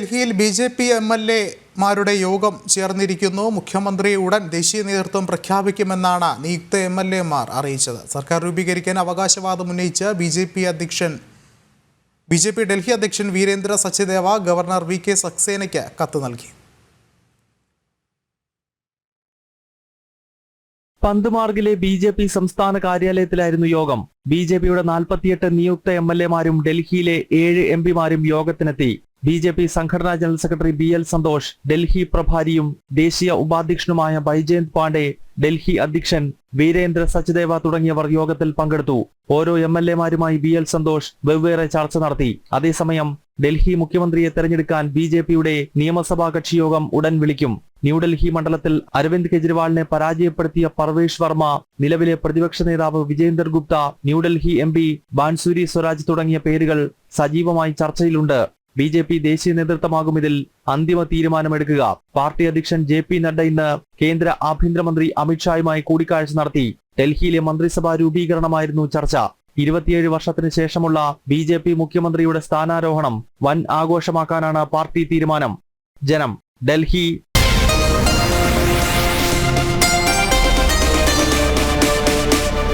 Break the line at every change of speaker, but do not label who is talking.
ഡൽഹിയിൽ B J P M L എമാരുടെ യോഗം ചേർന്നിരിക്കുന്നു. മുഖ്യമന്ത്രി ഉടൻ ദേശീയ നേതൃത്വം പ്രഖ്യാപിക്കുമെന്നാണ് നിയുക്ത എം എൽ എമാർ അറിയിച്ചത്. സർക്കാർ രൂപീകരിക്കാൻ അവകാശവാദം ഉന്നയിച്ച് ബി ജെ പി അധ്യക്ഷൻ ബി ജെ പി ഡൽഹി അധ്യക്ഷൻ Virendra Sachdeva governor V K സക്സേനയ്ക്ക് കത്ത് നൽകി.
പന്ത്മാർഗിലെ ബി ജെ പി സംസ്ഥാന കാര്യാലയത്തിലായിരുന്നു യോഗം. ബി ജെ പിയുടെ നാൽപ്പത്തിയെട്ട് നിയുക്ത എം എൽ എമാരും ഡൽഹിയിലെ ഏഴ് എം പിമാരും യോഗത്തിനെത്തി. ബി ജെ പി സംഘടനാ general secretary B L Santhosh Delhi പ്രഭാരിയും ദേശീയ ഉപാധ്യക്ഷനുമായ ബൈജയന്ത് പാണ്ഡെ ഡൽഹി അധ്യക്ഷൻ വീരേന്ദ്ര സച്ദേവ തുടങ്ങിയവർ യോഗത്തിൽ പങ്കെടുത്തു. ഓരോ എം എൽ എമാരുമായി ബി എൽ സന്തോഷ് വെവ്വേറെ ചർച്ച നടത്തി. അതേസമയം ഡൽഹി മുഖ്യമന്ത്രിയെ തെരഞ്ഞെടുക്കാൻ ബി ജെ പിയുടെ നിയമസഭാ കക്ഷിയോഗം ഉടൻ വിളിക്കും. ന്യൂഡൽഹി മണ്ഡലത്തിൽ അരവിന്ദ് കെജ്രിവാളിനെ പരാജയപ്പെടുത്തിയ പർവേഷ് വർമ്മ നിലവിലെ പ്രതിപക്ഷ നേതാവ് വിജേന്ദർ ഗുപ്ത ന്യൂഡൽഹി എം പി ബാൻസൂരി സ്വരാജ് തുടങ്ങിയ പേരുകൾ സജീവമായി ചർച്ചയിലുണ്ട്. ബി ജെ പി ദേശീയ നേതൃത്വമാകും ഇതിൽ അന്തിമ തീരുമാനമെടുക്കുക. പാർട്ടി അധ്യക്ഷൻ ജെ പി നഡ്ഡ ഇന്ന് കേന്ദ്ര ആഭ്യന്തരമന്ത്രി അമിത്ഷായുമായി കൂടിക്കാഴ്ച നടത്തി. ഡൽഹിയിലെ മന്ത്രിസഭാ രൂപീകരണമായിരുന്നു ചർച്ച. ഇരുപത്തിയേഴ് വർഷത്തിന് ശേഷമുള്ള ബി ജെ പി മുഖ്യമന്ത്രിയുടെ സ്ഥാനാരോഹണം വൻ ആഘോഷമാക്കാനാണ് പാർട്ടി തീരുമാനം. ജനം ഡൽഹി